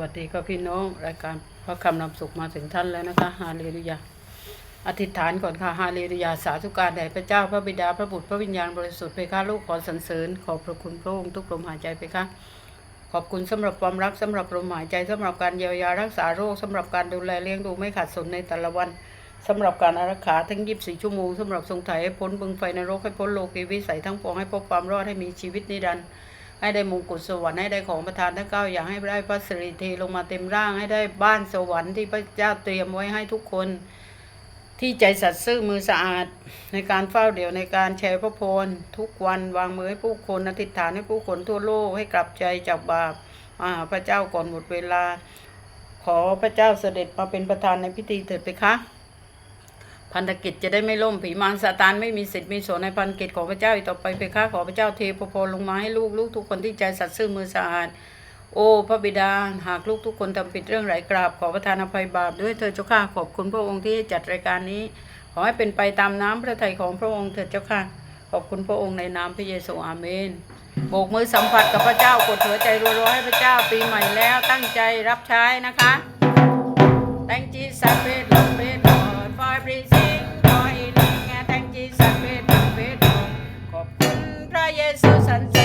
วัสดีครับพี่น้อง รายการพระคำนำสุขมาถึงท่านแล้วนะคะฮาเลลูยาอธิษฐานก่อนค่ะฮาเลลูยาสาธุการแด่พระเจ้าพระบิดาพระบุตรพระวิญญาณบริสุทธิ์เพคะลูกขอสรรเสริญขอบพระคุณพระองค์ทุกลมหายใจเพคะขอบคุณสำหรับความรักสำหรับลมหายใจสำหรับการเยียวยารักษาโรคสำหรับการดูแลเลี้ยงดูไม่ขาดสนในแต่ละวันสำหรับการอารักขาทั้ง24ชั่วโมงสำหรับทรงไถ่ให้พ้นบึงไฟนรกให้พ้นโลกีวิสัยทั้งปวงให้พบความรอดให้มีชีวิตนิรันดร์ ให้ได้มงกุฎสวรรค์ให้ได้ของประทานทั้งเก้าอย่างให้ได้พระสิริเทลงมาเต็มร่างให้ได้บ้านสวรรค์ที่พระเจ้าเตรียมไว้ให้ทุกคน ที่ใจสัตย์ซื่อมือสะอาด ในการเฝ้าเดี่ยวในการแชร์พระพรทุกวันวางมือให้ผู้คนอธิษฐานให้ผู้คนทั่วโลกให้กลับใจจากบาปมาหาพระเจ้าก่อนหมดเวลา ขอพระเจ้าเสด็จมาเป็นประธานในพิธีเถิดไปคะ พันธกิจจะได้ไม่ล่มผีมารซาตานไม่มีสิทธิ์มีส่วนในพันธกิจของพระเจ้าอีกต่อไปเพคะขอพระเจ้าเทพพรลงมาให้ลูกลูกทุกคนที่ใจสัตย์ซื่อมือสะอาดโอ้พระบิดาหากลูกทุกคนทำผิดเรื่องไหลกราบ ขอประทานอภัยบาปด้วยเถิดเจ้าค่ะขอบคุณพระองค์ที่จัดรายการนี้ ขอให้เป็นไปตามน้ำพระทัยของพระองค์เถิดเจ้าค่ะขอบคุณพระองค์ในนามพระเยซูอาเมนโบกมือสัมผัสกับพระเจ้ากดหัวใจรัวๆให้พระเจ้าปีใหม่แล้วตั้งใจรับใช้นะคะ Thank Jesus, praise Lord, praise Lord for every ร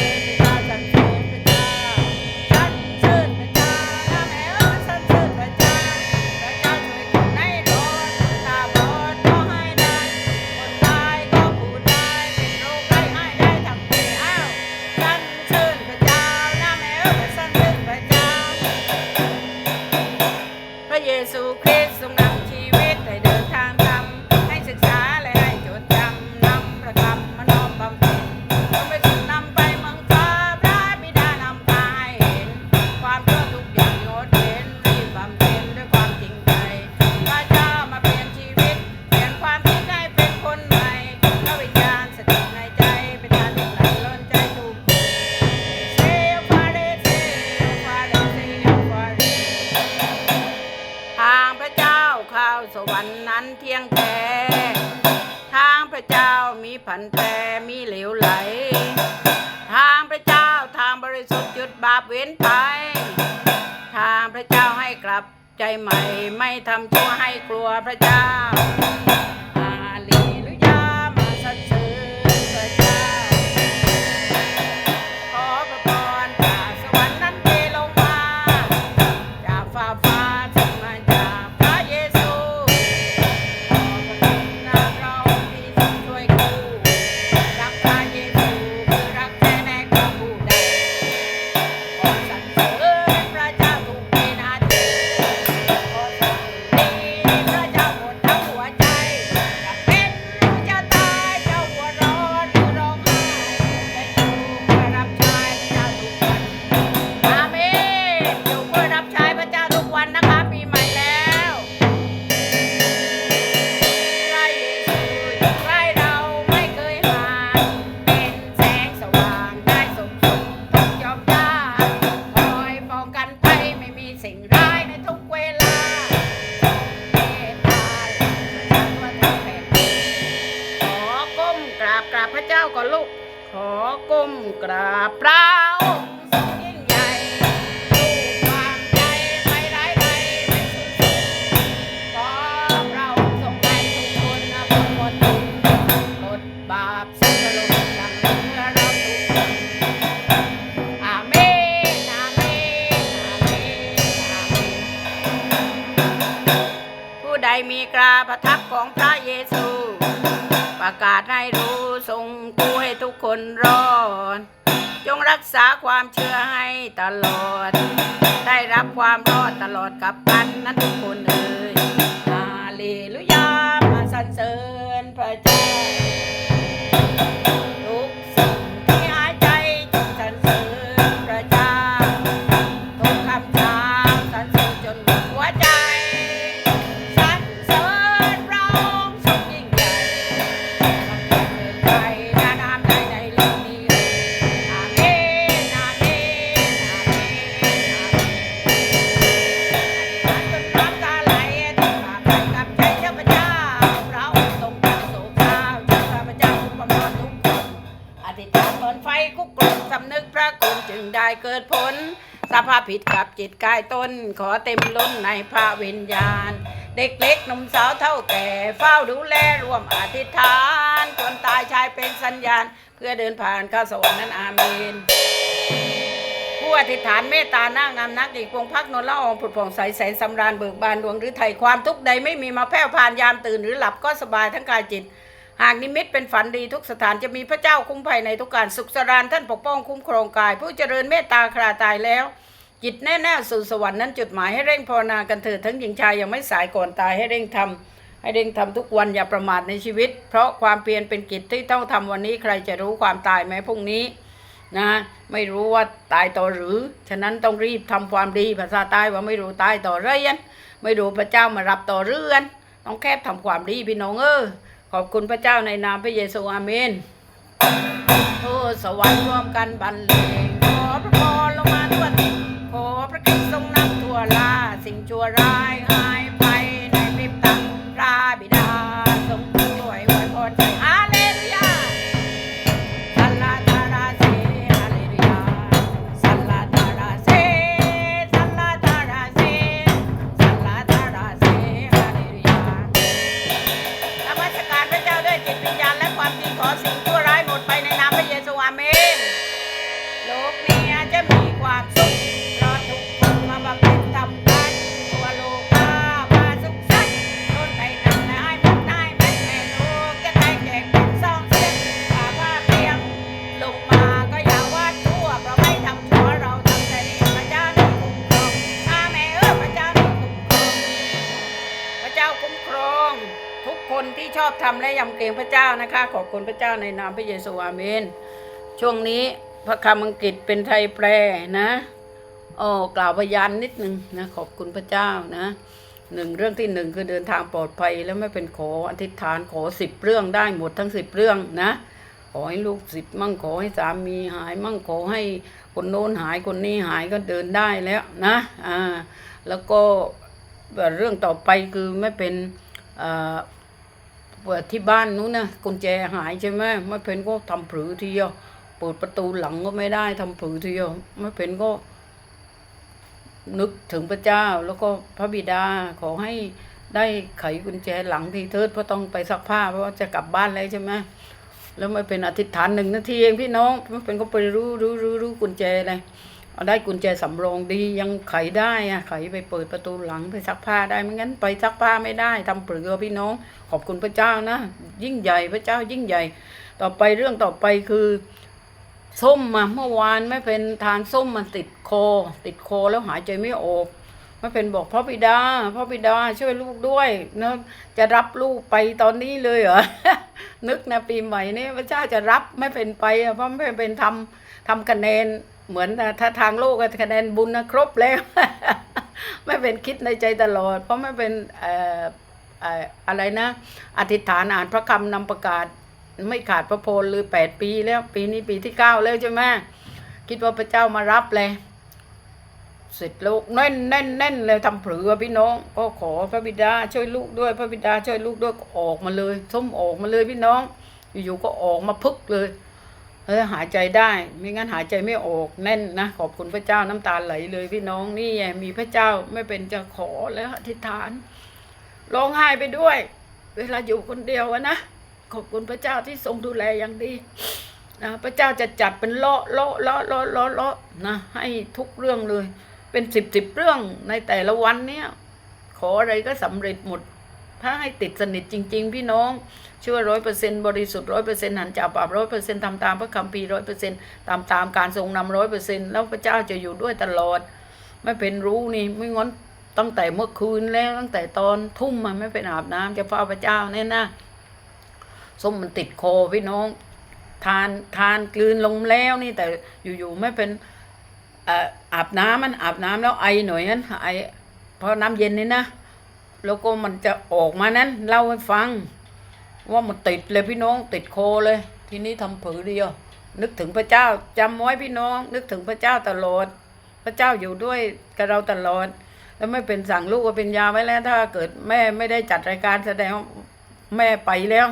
อก้มกราบพระองค์ทรงยิ่งใหญ่ลูกวางใจไม่ร้ายใดไม่สูญสิ้นขอพระองค์ทรงให้ทุกคนนะพ้นมดทุกข์ลดบาปสิ้นโลกดังเมื่อเราทุกคนอาเมนอาเมนอาเมนอาเมนผู้ใดมีกราประทับของพระเยซู ประกาศให้รู้ ษาความเชื่อให้ตลอด ได้รับความรอดตลอดกับกันนั้นทุกคนเอ่ยฮาเลลูยามา ผิดกับจิตกายต้น ขอเต็มล้นในพระวิญญาณ เด็กเล็กหนุ่มสาวเท่าแก่ เฝ้าดูแลรวมอธิษฐานจนตายชายเป็นสัญญาณ เพื่อเดินผ่านเข้าสวรรค์นั้นอาเมนผู้อธิษฐานเมตตานั่งนำนักอีกพงพักนนละอองผุดผ่องใสแสนสำราญเบิกบานดวงหรือไถ่ความทุกข์ใดไม่มีมาแผ่ผ่านยามตื่นหรือหลับก็สบายทั้งกายจิตหากนิมิตเป็นฝันดีทุกสถานจะมีพระเจ้าคุ้มภัยในทุกการสุขสรานท่านปกป้องคุ้มครองกาย ผู้เจริญเมตตาคราตายแล้ว จิตแน่ๆสู่สวรรค์นั้นจุดหมายให้เร่งภาวนากันเถิดทั้งหญิงชายยังไม่สายก่อนตายให้เร่งทำให้เร่งทำทุกวันอย่าประมาทในชีวิต เพราะความเพียรเป็นกิจที่ต้องทำวันนี้ใครจะรู้ความตายแม้พรุ่งนี้นะไม่รู้ว่าตายต่อหรือ ฉะนั้นต้องรีบทำความดีภาษาใต้ว่าไม่รู้ตายต่อเรียนไม่รู้พระเจ้ามารับต่อเรื่อนต้องแคบทำความดีพี่น้องเออขอบคุณพระเจ้าในนามพระเยซูอาเมนโอ้สวรรค์ร่วมกันบรรเลงขอพระพรลงมาทั่วทิศ อพระคิดทรงนำทั่วลาสิ่งชั่วร้ายหายไปในพริบตาพระบิดาทรงช่วยไว้พรใจฮาเลลูยาสัลลาตาราเซฮาเลลูยาสัลลาตาราเซสัลลาตาราเซสัลลาตาราเซฮาเลลูยานมัสการพระเจ้าด้วยจิตวิญญาณและความจริงขอสิ่งชั่วร้ายหมดไปในนามพระเยซูอาเมนโลกนี้จะมีความสุขำและยำเกรงพระเจ้านะคะ ขอบคุณพระเจ้าในนามพระเยซูอาเมน ช่วงนี้พระคำอังกฤษเป็นไทยแปลนะโอ้กล่าวพยานนิดนึงนะขอบคุณพระเจ้านะหนึ่งเรื่องที่หนึ่งคือเดินทางปลอดภัยแล้วไม่เป็นขออธิษฐานขอสิบเรื่องได้หมดทั้งสิบเรื่องนะ ขอให้ลูกศิษย์มั่งขอให้สามีหายมั่งขอให้คนโน้นหายคนนี้หายก็เดินได้แล้วนะอ่าแล้วก็เรื่องต่อไปคือไม่เป็นอ่อเปิด ที่บ้านนู้นนะกุญแจหายใช่ไหมไม่เป็นก็ทำผือทีเดียวเปิดประตูหลังก็ไม่ได้ทำผือทีเดียวไม่เป็นก็ นึกถึงพระเจ้าแล้วก็พระบิดาขอให้ได้ไขกุญแจหลังทีเทิดเพราะต้องไปซักผ้าเพราะว่าจะกลับบ้านแล้วใช่ไหมแล้วไม่เป็นอธิษฐานหนึ่งนาทีเองพี่น้องไม่เป็นก็ไปรู้รู้รู้รู้กุญแจเลย ได้กุญแจสำรองดียังไขได้อะไขไปเปิดประตูหลังไปซักผ้าได้ไม่งั้นไปซักผ้าไม่ได้ทำเปลือพี่น้อง ขอบคุณพระเจ้านะ ยิ่งใหญ่พระเจ้ายิ่งใหญ่ ต่อไปเรื่องต่อไปคือส้มมาเมื่อวานไม่เป็นทานส้มมันติดคอ ติดคอแล้วหายใจไม่ออกไม่เป็นบอกพ่อบิดาพ่อบิดาช่วยลูกด้วยนะจะรับลูกไปตอนนี้เลยเหรอนึกนะปีใหม่นี้พระเจ้าจะรับไม่เป็นไปเพราะไม่เป็นทำทำคะแนน เหมือนถ้าทางโลกคะแนนบุญนะครบแล้ว ไม่เป็นคิดในใจตลอด เพราะไม่เป็นเอ่ออะไรนะ อธิษฐานอ่านพระคำนำประกาศ ไม่ขาดพระโพลเลยแปดปีแล้ว ปีนี้ปีที่เก้าแล้วใช่ไหมคิดว่าพระเจ้ามารับเลยเสร็จลูกแน่นแน่นแน่นเลยทำเผือพี่น้อง ก็ขอพระบิดาช่วยลูกด้วย พระบิดาช่วยลูกด้วยออกมาเลยส้มออกมาเลยพี่น้อง อยู่ๆก็ออกมาพึกเลย เออหายใจได้ ไม่งั้นหายใจไม่ออกแน่นนะขอบคุณพระเจ้าน้ำตาไหลเลยพี่น้องนี่ไงมีพระเจ้าไม่เป็นจะขอแล้วอธิษฐานร้องไห้ไปด้วย เวลาอยู่คนเดียวนะขอบคุณพระเจ้าที่ทรงดูแลอย่างดีนะพระเจ้าจะจัดเป็นเลาะเลาะเลาะเลาะเลาะเลาะนะให้ทุกเรื่องเลย เป็นสิบสิบเรื่องในแต่ละวันเนี่ย ขออะไรก็สำเร็จหมด ถ้าให้ติดสนิทจริง ๆ พี่น้อง ชื่อร้อยเปอร์เซ็นต์บริสุทธิ์ร้อยเปอร์เซ็นต์หันจากบาปร้อยเปอร์เซ็นต์ทำตามพระคัมภีร์ร้อยเปอร์เซ็นต์ตามตามการทรงนำร้อยเปอร์เซ็นต์แล้วพระเจ้าจะอยู่ด้วยตลอด ไม่เป็นรู้นี่ไม่งั้นตั้งแต่เมื่อคืนแล้วตั้งแต่ตอนทุ่มมันไม่เป็นอาบน้ำจะเฝ้าพระเจ้าเนี่ยนะส้มมันติดคอพี่น้อง ทานทานกลืนลงแล้วนี่แต่อยู่ๆไม่เป็นอาบน้ำมันอาบน้ำแล้วไอหน่อยนั้นไอเพราะน้ำเย็นนี่นะแล้วก็มันจะออกมานั้นเล่าให้ฟัง ว่ามันติดเลยพี่น้องติดโคเลย ทีนี้ทำผือเดียว นึกถึงพระเจ้าจำไว้พี่น้อง นึกถึงพระเจ้าตลอด พระเจ้าอยู่ด้วยกับเราตลอด แล้วไม่เป็นสั่งลูกว่าเป็นยาไว้แล้วถ้าเกิดแม่ไม่ได้จัดรายการแสดงแม่ไปแล้ว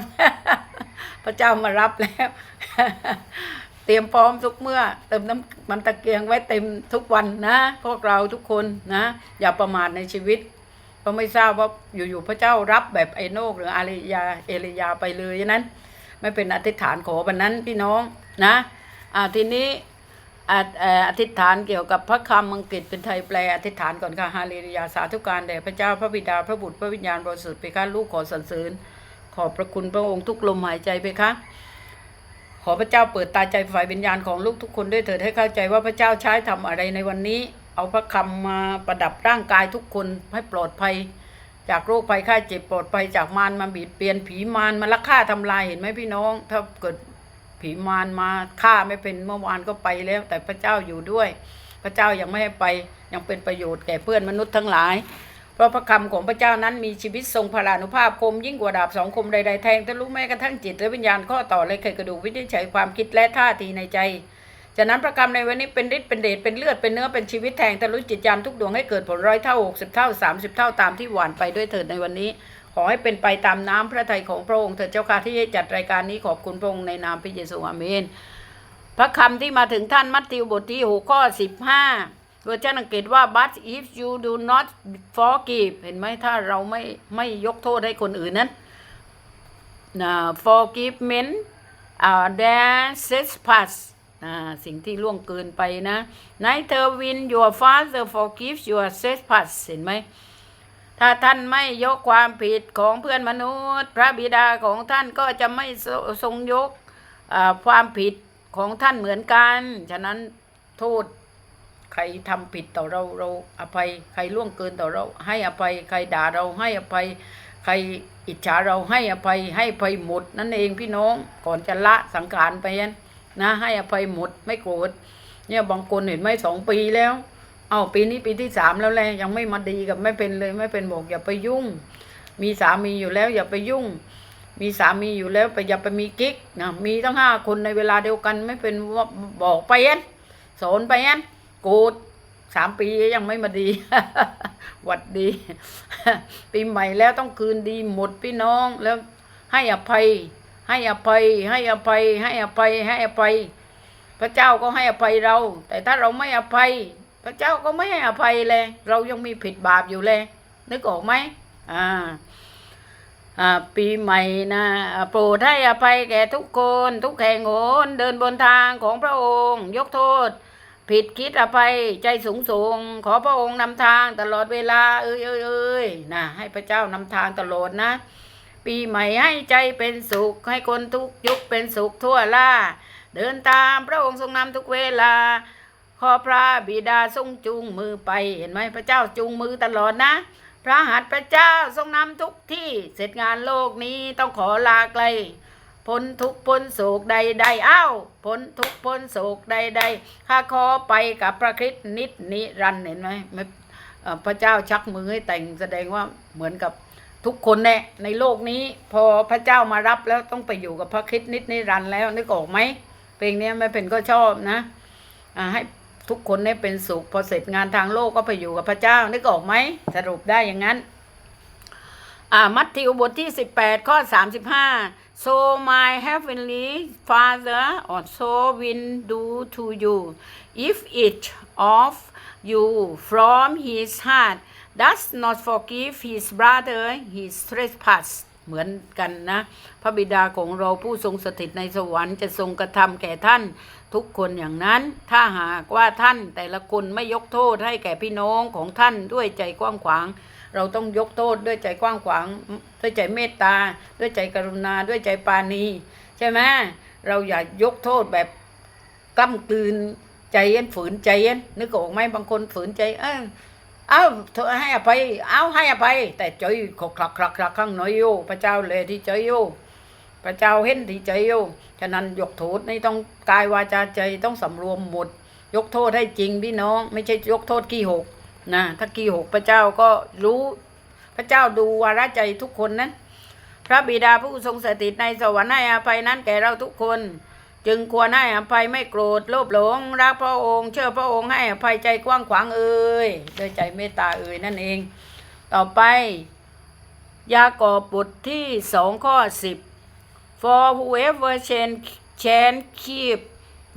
พระเจ้ามารับแล้ว เตรียมพร้อมทุกเมื่อ เติมน้ำมันตะเกียงไว้เต็มทุกวันนะ พวกเราทุกคนนะ อย่าประมาทในชีวิต เพราไม่ทราบว่าอยู่ๆพระเจ้ารับแบบไอโนกหรืออาริยาเอลิยาไปเลยนั้น ไม่เป็นอธิษฐานขอวันนั้นพี่น้องนะอ่าทีนี้ออธิษฐานเกี่ยวกับพระคำอังกฤษเป็นไทยแปลอธิษฐานก่อนค่ะฮาเลลูยาสาธุการแด่พระเจ้าพระบิดาพระบุตรพระวิญญาณบริสุทธิ์ไปค่ะลูกขอสรรเสริญ ขอบพระคุณพระองค์ทุกลมหายใจไปค่ะขอพระเจ้าเปิดตาใจฝ่ายวิญญาณของลูกทุกคนด้วยเถิดให้เข้าใจว่าพระเจ้าใช้ทำอะไรในวันนี้ เอาพระคำมาประดับร่างกายทุกคนให้ปลอดภัย จากโรคภัยไข้เจ็บปลอดภัยจากมารมาบีบเบียนผีมารมาลักฆ่าทำลายเห็นไหมพี่น้อง ถ้าเกิดผีมารมาฆ่าไม่เป็นเมื่อวานก็ไปแล้ว แต่พระเจ้าอยู่ด้วย พระเจ้ายังไม่ให้ไปยังเป็นประโยชน์แก่เพื่อนมนุษย์ทั้งหลายเพราะพระคำของพระเจ้านั้นมีชีวิตทรงพลานุภาพคมยิ่งกว่าดาบสองคมใดๆแทงทะลุแม้กระทั่งจิตและวิญญาณข้อต่อเลยเคยกระดูกวินิจฉัยความคิดและท่าทีในใจ ฉะนั้นพระคำในวันนี้เป็นฤทธิ์เป็นเดชเป็นเลือดเป็นเนื้อเป็นชีวิตแทงทะลุจิตยานทุกดวงให้เกิดผลร้อยเท่าหกสิบเท่าสามสิบเท่าตามที่หวานไปด้วยเถิดในวันนี้ ขอให้เป็นไปตามน้ำพระทัยของพระองค์เถิดเจ้าค่ะที่จัดรายการนี้ขอบคุณพระองค์ในนามพระเยซูอาเมน พระคำที่มาถึงท่านมัทธิวบทที่หกข้อสิบห้าเวอร์ชันอังกฤษว่า but if you do not forgive เห็นไหมถ้าเราไม่ไม่ยกโทษให้คนอื่นนั้นนะ forgiveness uh, their trespass สิ่งที่ล่วงเกินไปนะ neither will your father forgive your trespass เห็นไหม ถ้าท่านไม่ยกความผิดของเพื่อนมนุษย์ พระบิดาของท่านก็จะไม่ทรงยกความผิดของท่านเหมือนกัน ฉะนั้นโทษใครทำผิดต่อเราเราอภัยใครล่วงเกินต่อเรา ให้อภัยใครด่าเราให้อภัย ใครอิจฉาเราให้อภัยให้อภัยหมดนั่นเองพี่น้องก่อนจะละสังขารไปนั้น นะให้อภัยหมดไม่โกรธเนี่ยบางคนเห็นไหมสองปีแล้ว เอาปีนี้ปีที่สามแล้วแหละยังไม่มาดีกับไม่เป็นเลยไม่เป็นบอกอย่าไปยุ่ง มีสามีอยู่แล้วอย่าไปยุ่ง มีสามีอยู่แล้วไปอย่าไปมีกิ๊กนะมีทั้งห้าคนในเวลาเดียวกันไม่เป็นว่าบอกไปยันสอนไปยันโกรธสามปียังไม่มาดีหวัดดี ปีใหม่แล้วต้องคืนดีหมดพี่น้องแล้วให้อภัย ให้อภัย ให้อภัย ให้อภัย ให้อภัย พระเจ้าก็ให้อภัยเรา แต่ถ้าเราไม่อภัย พระเจ้าก็ไม่ให้อภัยเลย เรายังมีผิดบาปอยู่เลย นึกออกไหมอ่าอ่าปีใหม่นะโปรดให้อภัยแก่ทุกคนทุกแห่งหนเดินบนทางของพระองค์ ยกโทษ ผิดคิดอภัยใจสูงสูง ขอพระองค์นำทางตลอดเวลา เอ้ยเอ้ยเอ้ยนะให้พระเจ้านำทางตลอดนะ ปีใหม่ให้ใจเป็นสุข ให้คนทุกยุคเป็นสุขทั่วล่า เดินตามพระองค์ทรงนำทุกเวลา ขอพระบิดาทรงจูงมือไป เห็นไหมพระเจ้าจูงมือตลอดนะ พระหัตถ์พระเจ้าทรงนำทุกที่ เสร็จงานโลกนี้ต้องขอลาไกลพ้นทุกพ้นโศกใดใดอ้าวพ้นทุกพ้นโศกใดใดข้าขอไปกับพระคริสต์นิดนิรันเห็นไหมพระเจ้าชักมือให้แต่งแสดงว่าเหมือนกับ ทุกคนแน่ในโลกนี้ พอพระเจ้ามารับแล้วต้องไปอยู่กับพระคริสต์นิดนิรันดร์แล้วนึกออกไหมเพลงนี้ยไม่เป็นก็ชอบนะอ่าให้ทุกคนเนี่ยเป็นสุขพอเสร็จงานทางโลกก็ไปอยู่กับพระเจ้านึกออกไหมสรุปได้อย่างนั้นอ่ามัทธิวบทที่ 18 ข้อ 35 so my heavenly father also will do to you if each of you from his heart does not forgive his brother his trespass เหมือนกันนะ พระบิดาของเราผู้ทรงสถิตในสวรรค์จะทรงกระทำแก่ท่าน ทุกคนอย่างนั้น ถ้าหากว่าท่านแต่ละคนไม่ยกโทษให้แก่พี่น้องของท่านด้วยใจกว้างขวาง เราต้องยกโทษด้วยใจกว้างขวาง ด้วยใจเมตตา ด้วยใจกรุณา ด้วยใจปาณี ใช่ไหมเราอย่ายกโทษแบบกล้ำกลืนใจเย็นฝืนใจเย็นนึกออกไหมบางคนฝืนใจเออ เอาเธอให้อภัยเอาให้อภัยแต่ใจขกคลักคลักคลักข้างหน้อยโย่พระเจ้าเลยที่ใจโย่พระเจ้าเห็นที่ใจโย่ฉะนั้นยกโทษนี่ต้องกายวาจาใจต้องสำรวมหมด ยกโทษให้จริงพี่น้อง ไม่ใช่ยกโทษขี้หกนะถ้ากี่หกพระเจ้าก็รู้ พระเจ้าดูวาระใจทุกคนนั้นพระบิดาผู้ทรงสถิตในสวรรค์ให้อภัยนั้นแก่เราทุกคน จึงควรให้อภัยไม่โกรธโลภหลง รักพระองค์ เชื่อพระองค์ให้อภัยใจกว้างขวางเอ่ยด้วยใจเมตตาเอ่ยนั่นเอง ต่อไป ยากอบบทที่สองข้อสิบ for whoever can can keep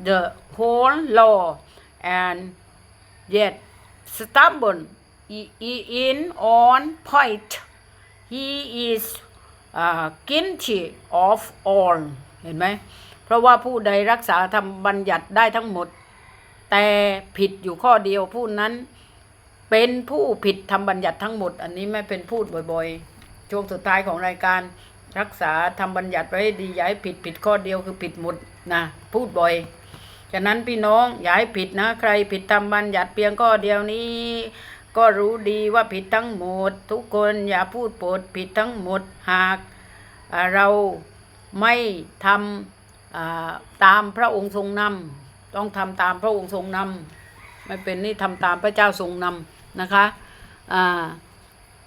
the whole law and yet stubborn i- i- in on point he is uh, guilty of all เห็นไหม เพราะว่าผู้ใดรักษาธรรมบัญญัติได้ทั้งหมด แต่ผิดอยู่ข้อเดียวผู้นั้น เป็นผู้ผิดธรรมบัญญัติทั้งหมด อันนี้แม่เป็นพูดบ่อยๆ ช่วงสุดท้ายของรายการรักษาธรรมบัญญัติไว้ดีอย่าให้ผิดผิดข้อเดียวคือผิดหมดนะพูดบ่อยฉะนั้นพี่น้องอย่าให้ผิดนะ ใครผิดธรรมบัญญัติเพียงข้อเดียวนี้ ก็รู้ดีว่าผิดทั้งหมด ทุกคนอย่าพูดปดผิดทั้งหมดหาก เราไม่ทำอ่า ตามพระองค์ทรงนำต้องทำตามพระองค์ทรงนำไม่เป็นนี่ทำตามพระเจ้าทรงนำนะคะ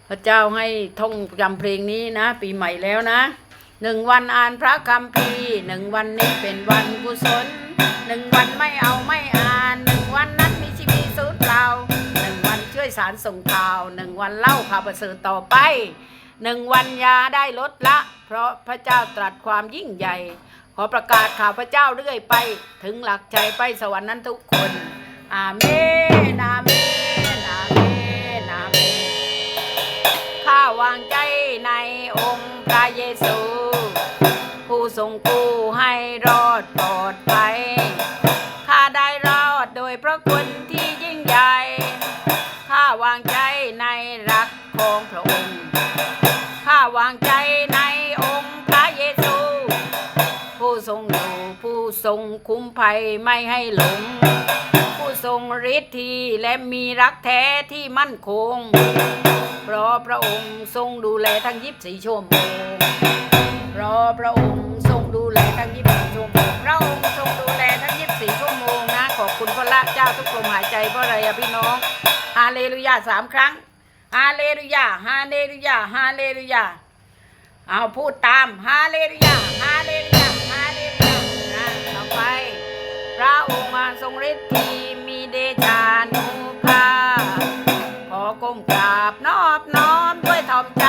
พระเจ้าให้ท่องจำเพลงนี้นะ ปีใหม่แล้วนะหนึ่งวันอ่านพระคัมภีร์หนึ่งวันนี้เป็นวันกุศลหนึ่งวันไม่เอาไม่อ่านหนึ่งวันนั้นมีชีวิตสูญเปล่าหนึ่งวันช่วยสารส่งข่าวหนึ่งวันเล่าข่าวประเสริฐต่อไปหนึ่งวันยาได้ลดละ เพราะพระเจ้าตรัสความยิ่งใหญ่ ขอประกาศข่าวพระเจ้าเรื่อยไป ถึงหลักใจไปสวรรค์นั้นทุกคน อาเมนอาเมนอาเมนอาเมนข้าวางใจในองค์พระเยซู ผู้ทรงกู้ให้รอดปลอด ผู้ทรงคุ้มภัยไม่ให้หลง ผู้ทรงฤทธิ์ีและมีรักแท้ที่มั่นคง เพราะพระองค์ทรงดูแลทั้งยิบสี่ชั่วโมงเพราะพระองค์ทรงดูแลทั้งยิบสี่ชั่วโมงพระองค์ทรงดูแลทั้งยิบสี่ชั่วโมงนะขอบคุณพระละเจ้าทุกลมหายใจเพราะอะไรอะพี่น้องฮาเลลูยาสามครั้งฮาเลลูยาฮาเลลูยาฮาเลลูยาเอาพูดตามฮาเลลูยาฮาเลลูยา ไป พระองค์มาทรงฤทธิ์มีเดชานุภาพขอก้มกราบนอบน้อมด้วยถ่อมใจ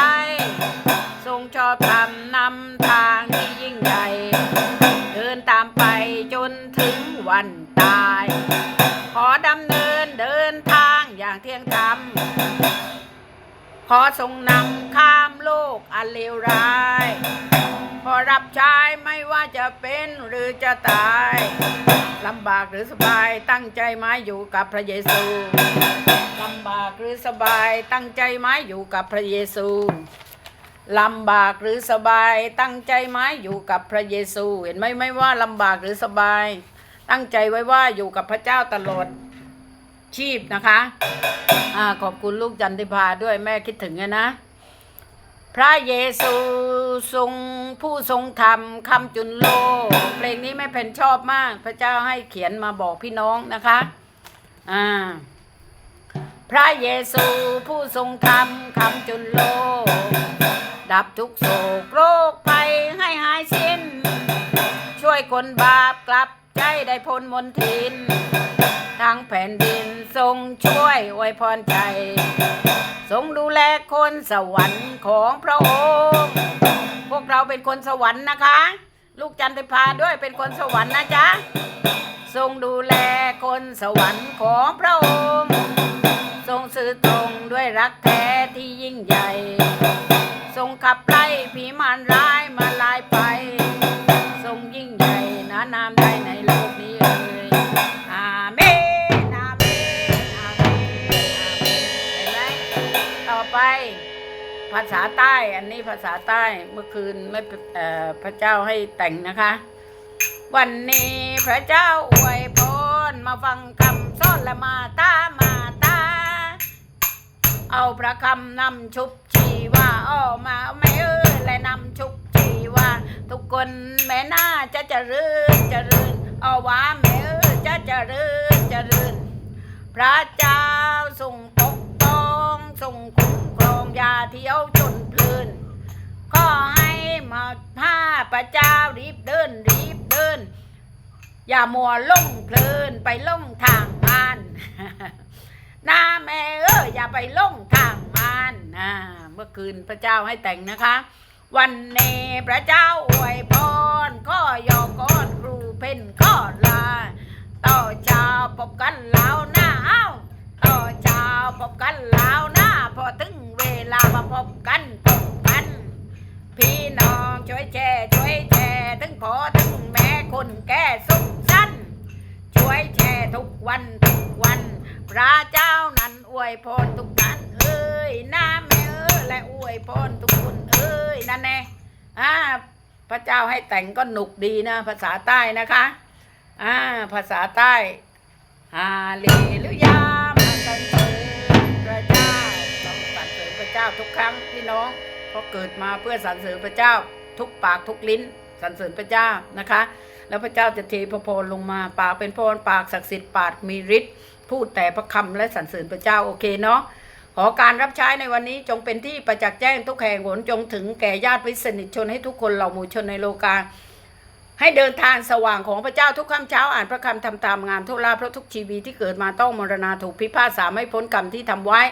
ทรงชอบธรรมนำทางที่ยิ่งใหญ่เดินตามไปจนถึงวันตาย ขอดำเนินเดินทางอย่างเที่ยงธรรมขอทรงนำข้ามโลกอันเลวร้าย ขอรับใช้ จะเป็นหรือจะตายลำบากหรือสบายตั้งใจไม้อยู่กับพระเยซูลำบากหรือสบายตั้งใจไม้อยู่กับพระเยซูลำบากหรือสบายตั้งใจไม้อยู่กับพระเยซู เห็นไหมไม่ว่าลำบากหรือสบาย ตั้งใจไว้ว่าอยู่กับพระเจ้าตลอดชีพนะคะอ่าขอบคุณลูกจันทิพาด้วยแม่คิดถึงนะ พระเยซูทรงผู้ทรงธรรมคำจุนโลกเพลงนี้แม่เพนชอบมาก พระเจ้าให้เขียนมาบอกพี่น้องนะคะอ่าพระเยซูผู้ทรงธรรมคำจุนโลกดับทุกโศกโรคภัยให้หายสิ้น ช่วยคนบาปกลับใจได้พ้นมนทิน ทั้งแผ่นดินทรงช่วยอวยพรใจ ทรงดูแลคนสวรรค์ของพระองค์ พวกเราเป็นคนสวรรค์นะคะ ลูกจันทพาด้วยเป็นคนสวรรค์นะจ๊ะ ทรงดูแลคนสวรรค์ของพระองค์ ทรงสื่อตรงด้วยรักแท้ที่ยิ่งใหญ่ ทรงขับไล่ผีมารร้ายมาลายไป ภาษาใต้ อันนี้ภาษาใต้เมื่อคืนไม่เอ่อพระเจ้าให้แต่งนะคะ วันนี้พระเจ้าอวยพรมาฟังคำสอนและมาตามาตา เอาพระคำนำชุบชีว่าอ้อมาไม่เออและนำชุบชีว่าทุกคนแม่น่าจะเจริญเจริญเอาว่าแม่เออจะเจริญเจริญ พระเจ้าทรงปกป้องทรงค อย่าเที่ยวจนเพลินขอให้มาผ้าพระเจ้ารีบเดินรีบเดิน อย่ามัวลงเพลินไปลงทางมานนาแม่เอออย่าไปลงทางมานนะเมื่อคืนพระเจ้าให้แต่งนะคะ วันนี้พระเจ้าอวยพรข้อยอก้อนครูเพ่นข้อลาต่อเช้าพบกันแล้วนะเอ้า เช้าพบกันแล้วนะพอถึงเวลามาพบกันพบกัน พี่น้องช่วยแชร์ช่วยแชร์ถึงพอถึงแม่คนแก่สุขสันช่วยแชร์ทุกวันทุกวัน พระเจ้านั้นอวยพรทุกท่านเอ้ยน้าแม่เอ้ยและอวยพรทุกคนเอ้ยนั่นแน่อ่าพระเจ้าให้แต่งก็หนุกดีนะ ภาษาใต้นะคะ อ่า ภาษาใต้ฮาเลลูยา เจ้าทุกครั้งพี่น้องเพราะเกิดมาเพื่อสรรเสริญพระเจ้า ทุกปากทุกลิ้นสรรเสริญพระเจ้านะคะ แล้วพระเจ้าจะเทพระพรลงมาปากเป็นพรปากศักดิ์สิทธิ์ปากมีฤทธิ์พูดแต่พระคำและสรรเสริญพระเจ้าโอเคเนาะขอการรับใช้ในวันนี้จงเป็นที่ประจักษ์แจ้งทุกแห่งหนจงถึงแก่ญาติวิสนิทชนให้ทุกคนเหล่าหมู่ชนในโลกาให้เดินทางสว่างของพระเจ้าทุกค่ำเช้าอ่านพระคำทำตามงานทุลาเพราะทุกชีวิตที่เกิดมาต้องมรณาถูกพิพากษาไม่พ้นกรรมที่ทำไว้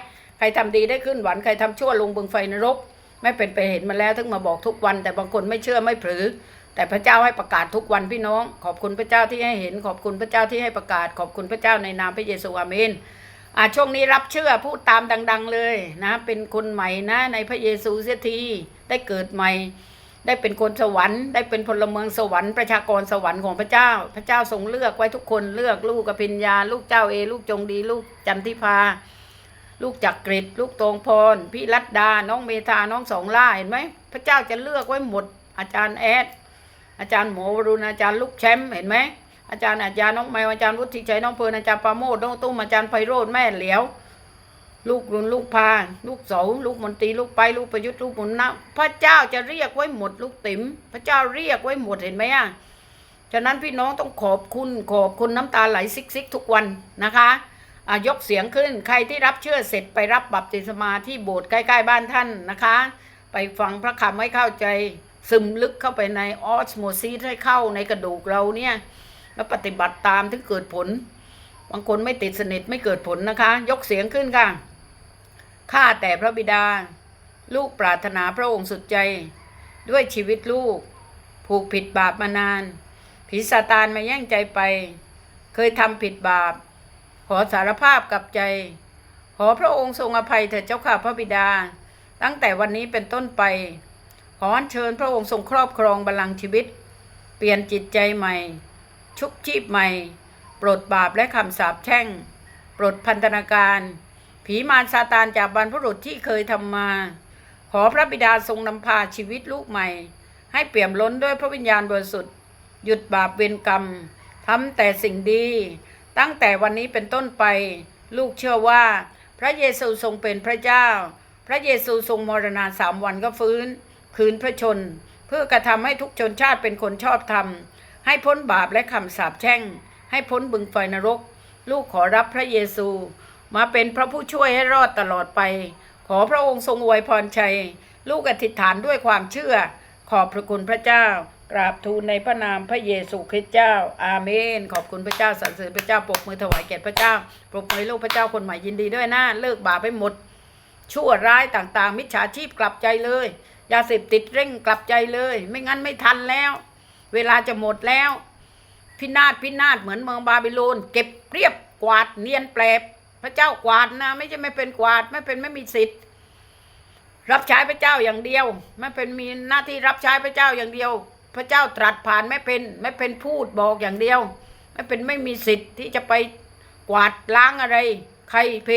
ใครทำดีได้ขึ้นหวันใครทำชั่วลงบึงไฟนรก ไม่เป็นไปเห็นมาแล้วถึงมาบอกทุกวัน แต่บางคนไม่เชื่อไม่ผือ แต่พระเจ้าให้ประกาศทุกวันพี่น้อง ขอบคุณพระเจ้าที่ให้เห็น ขอบคุณพระเจ้าที่ให้ประกาศ ขอบคุณพระเจ้าในนามพระเยซูอาเมนอ่าช่วงนี้รับเชื่อพูดตามดัง ๆ เลยนะ เป็นคนใหม่นะ ในพระเยซูเสียทีได้เกิดใหม่ ได้เป็นคนสวรรค์ได้เป็นพลเมืองสวรรค์ประชากรสวรรค์ของพระเจ้า พระเจ้าทรงเลือกไว้ทุกคนเลือกลูกกพิญญา ลูกเจ้าเอ ลูกจงดี ลูกจันทิพา ลูกจักริดลูกตรงพร พี่รัตดา น้องเมธา น้องสองล่าเห็นไหม พระเจ้าจะเลือกไว้หมด อาจารย์แอด อาจารย์หมอวรุณ อาจารย์ลูกแชมป์ เห็นไหม อาจารย์อาจารย์น้องแมว อาจารย์วุฒิชัย น้องเพลินอาจารย์ปาโมดน้องตุ้ม อาจารย์ไพโรธแม่เหลียว ลูกรุนลูกพา ลูกเสาลูกมนตรี ลูกไปลูกประยุทธ์ ลูกมุนนะพระเจ้าจะเรียกไว้หมด ลูกติ๋ม พระเจ้าเรียกไว้หมด เห็นไหมอะ ฉะนั้นพี่น้องต้องขอบคุณ ขอบคุณน้ำตาไหลซิกซิกทุกวันนะคะ ยกเสียงขึ้น ใครที่รับเชื่อเสร็จไปรับบัพติศมาที่โบสถ์ใกล้ ๆ บ้านท่านนะคะ ไปฟังพระคำให้เข้าใจซึมลึกเข้าไปในออสโมซีให้เข้าในกระดูกเราเนี่ย แล้วปฏิบัติตามถึงเกิดผล บางคนไม่ติดสนิทไม่เกิดผลนะคะ ยกเสียงขึ้นค่ะข้าแต่พระบิดา ลูกปรารถนาพระองค์สุดใจ ด้วยชีวิตลูก ผูกผิดบาปมานาน ผีซาตานมาแย่งใจไป เคยทำผิดบาป ขอสารภาพกับใจ ขอพระองค์ทรงอภัยเถิดเจ้าข้าพระบิดา ตั้งแต่วันนี้เป็นต้นไป ขออัญเชิญพระองค์ทรงครอบครองบัลลังก์ชีวิต เปลี่ยนจิตใจใหม่ ชุบชีพใหม่ ปลดบาปและคำสาปแช่ง ปลดพันธนาการ ผีมารซาตานจากบรรพบุรุษที่เคยทำมา ขอพระบิดาทรงนำพาชีวิตลูกใหม่ ให้เปี่ยมล้นด้วยพระวิญญาณบริสุทธิ์ หยุดบาปเวรกรรมทำแต่สิ่งดี ตั้งแต่วันนี้เป็นต้นไป ลูกเชื่อว่า พระเยซูทรงเป็นพระเจ้า พระเยซูทรงมรณาสามวันก็ฟื้น คืนพระชน เพื่อกระทำให้ทุกชนชาติเป็นคนชอบธรรม ให้พ้นบาปและคำสาปแช่ง ให้พ้นบึงไฟนรก ลูกขอรับพระเยซู มาเป็นพระผู้ช่วยให้รอดตลอดไป ขอพระองค์ทรงอวยพรชัย ลูกอธิษฐานด้วยความเชื่อ ขอบพระคุณพระเจ้า กราบทูลในพระนามพระเยซูคริสต์เจ้า อาเมน ขอบคุณพระเจ้าสรรเสริญพระเจ้าปรบมือถวายแก่พระเจ้าปรบมือให้ลูกพระเจ้าคนใหม่ยินดีด้วยนะเลิกบาปไปหมด ชั่วร้ายต่างๆ มิจฉาชีพกลับใจเลยยาเสพติดเร่งกลับใจเลย ไม่งั้นไม่ทันแล้ว เวลาจะหมดแล้ว พินาศพินาศเหมือนเมืองบาบิโลน เก็บเรียบกวาดเนียนแปลบพระเจ้ากวาดนะไม่ใช่ไม่เป็นกวาดไม่เป็นไม่มีสิทธิ์รับใช้พระเจ้าอย่างเดียว ไม่เป็นมีหน้าที่รับใช้พระเจ้าอย่างเดียว พระเจ้าตรัสผ่านไม่เป็นไม่เป็นพูดบอกอย่างเดียว ไม่เป็นไม่มีสิทธิ์ที่จะไปกวาดล้างอะไร ใครเพ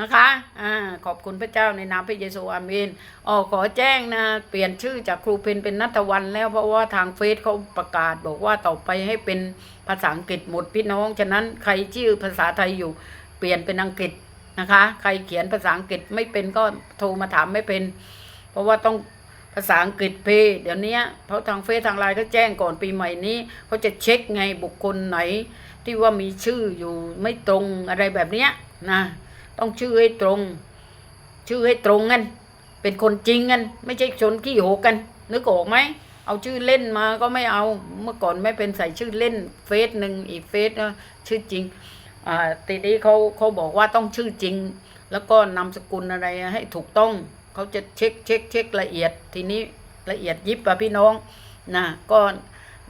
นะคะอ่าขอบคุณพระเจ้าในนามพระเยซูอาเมนอ๋อขอแจ้งนะ เปลี่ยนชื่อจากครูเพนเป็นนัทวันแล้วเพราะว่าทางเฟซเขาประกาศบอกว่าต่อไปให้เป็นภาษาอังกฤษหมดพี่น้อง ฉะนั้นใครชื่อภาษาไทยอยู่ เปลี่ยนเป็นอังกฤษนะคะ ใครเขียนภาษาอังกฤษไม่เป็นก็โทรมาถามไม่เป็น เพราะว่าต้อง ภาษาอังกฤษเพเดี๋ยวนี้เพราะทางเฟซทางไลน์ก็แจ้งก่อนปีใหม่นี้เขาจะเช็คไงบุคคลไหน ที่ว่ามีชื่ออยู่ไม่ตรงอะไรแบบเนี้ยนะต้องชื่อให้ตรง ชื่อให้ตรงกันเป็นคนจริงกันไม่ใช่ชนขี้โหกกัน นึกออกไหมเอาชื่อเล่นมาก็ไม่เอาเมื่อก่อนไม่เป็นใส่ชื่อเล่นเฟซหนึ่งอีกเฟซนะชื่อจริงอ่าทีนี้เขาเขาบอกว่าต้องชื่อจริง แล้วก็นามสกุลอะไรให้ถูกต้อง เขาจะเช็คเช็คเช็คละเอียด ทีนี้ละเอียดยิบอะพี่น้องนะก็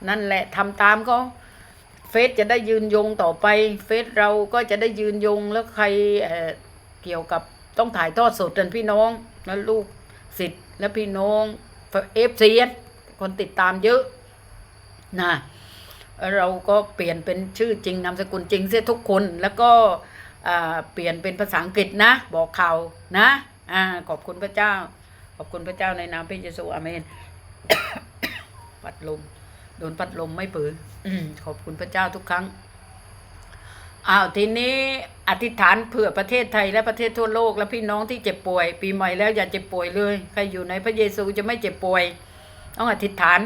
นั่นแหละทำตามเขาเฟซจะได้ยืนยงต่อไป เฟซเราก็จะได้ยืนยงแล้วใครเออเกี่ยวกับต้องถ่ายทอดสดกันพี่น้องแล้วลูกศิษย์และพี่น้องเอฟซีคนติดตามเยอะนะเราก็เปลี่ยนเป็นชื่อจริงนามสกุลจริงเสียทุกคน แล้วก็เปลี่ยนเป็นภาษาอังกฤษนะ บอกข่าวนะ อ่า ขอบคุณพระเจ้า ขอบคุณพระเจ้าในนามพระเยซูอาเมน ปัดลม โดนพัดลมไม่ปืนอขอบคุณพระเจ้าทุกครั้ง อ้าวทีนี้อธิษฐานเผื่อประเทศไทยและประเทศทั่วโลกและพี่น้องที่เจ็บป่วย ปีใหม่แล้วอย่าเจ็บป่วยเลยใครอยู่ในพระเยซูจะไม่เจ็บป่วย ต้องอธิษฐาน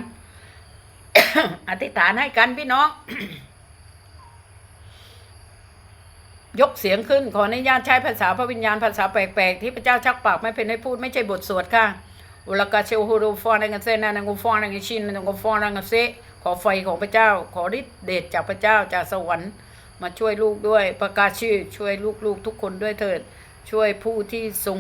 อธิษฐานให้กันพี่น้อง ยกเสียงขึ้นขออนุญาตใช้ภาษาพระวิญญาณภาษาแปลกๆ ที่พระเจ้าชักปากไม่เป็นให้พูดไม่ใช่บทสวดค่ะอุลกาเชลฮูรูฟอนังกเซนานังกุฟอนังกชินนังกุฟอนังกเซขอไฟของพระเจ้า ขอฤทธิเดชจากพระเจ้าจากสวรรค์มาช่วยลูกด้วย ประกาศชื่อช่วยลูกๆทุกคนด้วยเถิด ช่วยผู้ที่ทรง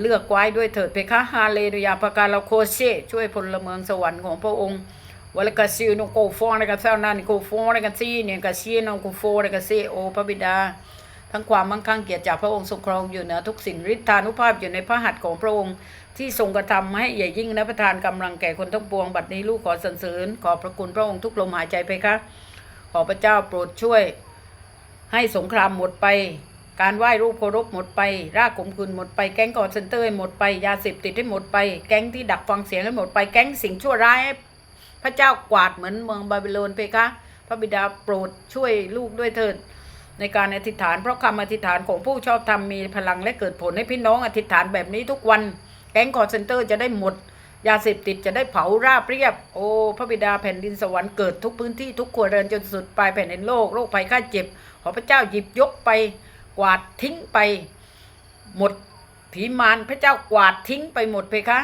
เลือกไว้ด้วยเถิดเพคะฮาเลลูยาประกาศเราโคเชช่วยพลเมืองสวรรค์ของพระองค์ วลกาซิลนโกฟอนังกเซนานิโกฟอนังกซีเนี่ยกาซีนงกุฟอนังกเซโอพระบิดา ทั้งความมั่งคั่งเกียรติจากพระองค์ทรงครองอยู่เหนือทุกสิ่งฤทธานุภาพอยู่ในพระหัตถ์ของพระองค์ที่ทรงกระทำให้ใหญ่ยิ่งและประทานกำลังแก่คนทั้งปวงบัดนี้ลูกขอสรรเสริญขอพระคุณพระองค์ทุกลมหายใจไปคะขอพระเจ้าโปรดช่วย ให้สงครามหมดไป การไหว้รูปเคารพหมดไป รากขมคืนหมดไป แก๊งกอร์เซนเตอร์ให้หมดไป ยาเสพติดให้หมดไป แก๊งที่ดักฟังเสียงให้หมดไป แก๊งสิ่งชั่วร้ายให้ พระเจ้ากวาดเหมือนเมืองบาบิโลนไปคะ พระบิดาโปรดช่วยลูกด้วยเถิดในการอธิษฐานเพราะคำอธิษฐานของผู้ชอบธรรมมีพลังและเกิดผลให้พี่น้องอธิษฐานแบบนี้ทุกวัน แก๊งคอร์เซนเตอร์จะได้หมด ยาเสพติดจะได้เผาราบเรียบ โอ้พระบิดาแผ่นดินสวรรค์เกิดทุกพื้นที่ทุกครัวเรือนจนสุดปลายแผ่นดินโลกโรคภัยไข้เจ็บ ขอพระเจ้าหยิบยกไป กวาดทิ้งไป หมดผีมารพระเจ้ากวาดทิ้งไปหมดเพคะ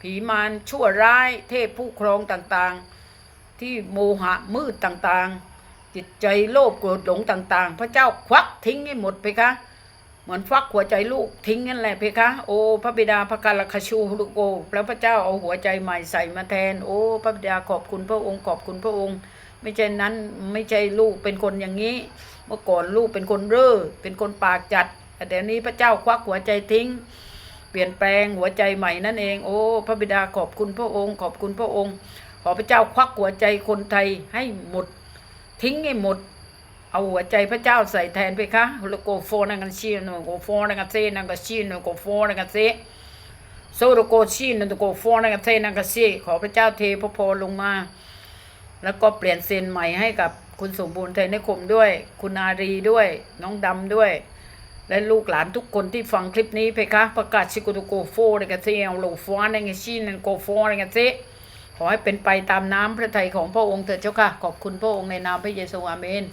ผีมารชั่วร้าย เทพผู้ครองต่างๆ ที่โมหะมืดต่างๆ จิตใจโลภโกรธหลงต่างๆ พระเจ้าควักทิ้งให้หมดเพคะเหมือนฟักหัวใจลูกทิ้งนั่นแหละเพคะโอ้พระบิดาพระกาลคชูลูกโกแล้วพระเจ้าเอาหัวใจใหม่ใส่มาแทน โอ้พระบิดาขอบคุณพระองค์ขอบคุณพระองค์ ไม่ใช่นั้นไม่ใช่ลูกเป็นคนอย่างนี้ เมื่อก่อนลูกเป็นคนเร่อเป็นคนปากจัดแต่เดี๋ยวนี้พระเจ้าควักหัวใจทิ้ง ลี่ยนแปลงหัวใจใหม่นั่นเอง โอ้ พระบิดาขอบคุณพระองค์ ขอบคุณพระองค์ ขอพระเจ้าควักหัวใจคนไทยให้หมด ทิ้งให้หมด เอาหัวใจพระเจ้าใส่แทนไปคะโลโกโฟนังกันชีนโกโฟนังกันเซนังกันชีนโกโฟนังกันเซโซโลโกชีนโกโฟนังกันเซนังกันเซขอพระเจ้าเทพระพรลงมา แล้วก็เปลี่ยนเซนใหม่ให้กับคุณสมบูรณ์ไทยนิคมด้วย คุณอารีด้วย น้องดำด้วย และลูกหลานทุกคนที่ฟังคลิปนี้เพคะประกาศชิกุตุโกโฟในกระเซียวโลฟวานในกระชีนโกโฟในกระเซขอให้เป็นไปตามน้ำพระทัยของพระองค์เถิดเจ้าค่ะ ขอบคุณพระองค์ในนามพระเยซูอาเมน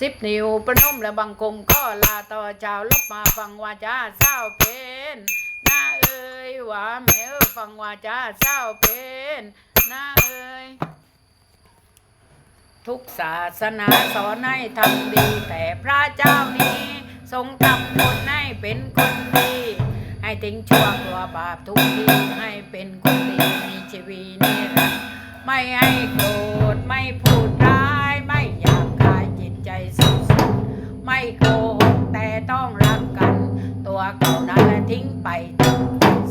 สิบนิ้วประนมและบังคมก็ลาต่อเจ้ารับมาฟังวาจาเศร้าเป็นหน้าเอ้ยว่าแม่เอ้ยฟังวาจาเศร้าเป็นหน้าเอ้ยทุกศาสนาสอนให้ทำดีแต่พระเจ้านี้ ทรงทำคนให้เป็นคนดี ให้ทิ้งชั่วตัวบาปทุกทีให้เป็นคนดีมีชีวิตนิรันดร์ไม่ให้โกรธไม่พูดร้ายไม่อยากขายจิตใจสุดไม่โกหกแต่ต้องรักกัน ตัวเก่านั้นและทิ้งไป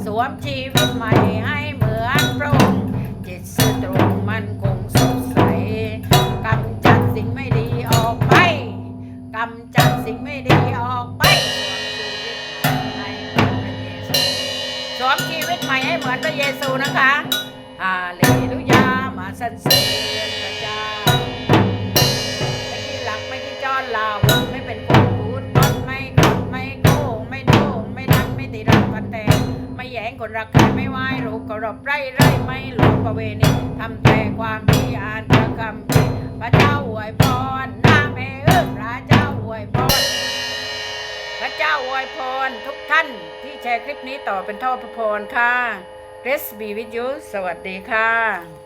สวมชีวิตใหม่ให้เหมือนพระองค์จิตสื่อตรงมันคงสดใสกำจัดสิ่งไม่ดี กำจัดสิ่งไม่ดีออกไปสวมชีวิตใหม่ให้เหมือนพระเยซูนะคะฮาเลลูยามาสรรเสริญพระเจ้าไม่คิดหลักไม่คิดจอนลาวไม่เป็นคนพูดปดไม่ขัดไม่โกงไม่โดงไม่ดันไม่ติรักกันแต่ไม่แย่งคนรักใครไม่ไหวรูปก็รบไรไร่ไม่หลงประเวณีทำแต่ความดีอ่านพระคำพระเจ้าอวยพรหน้า แม่เอ้อพระเจ้าอวยพรพระเจ้าอวยพรทุกท่านที่แชร์คลิปนี้ต่อเป็นท่อพระพรค่ะ Grace be with you สวัสดีค่ะ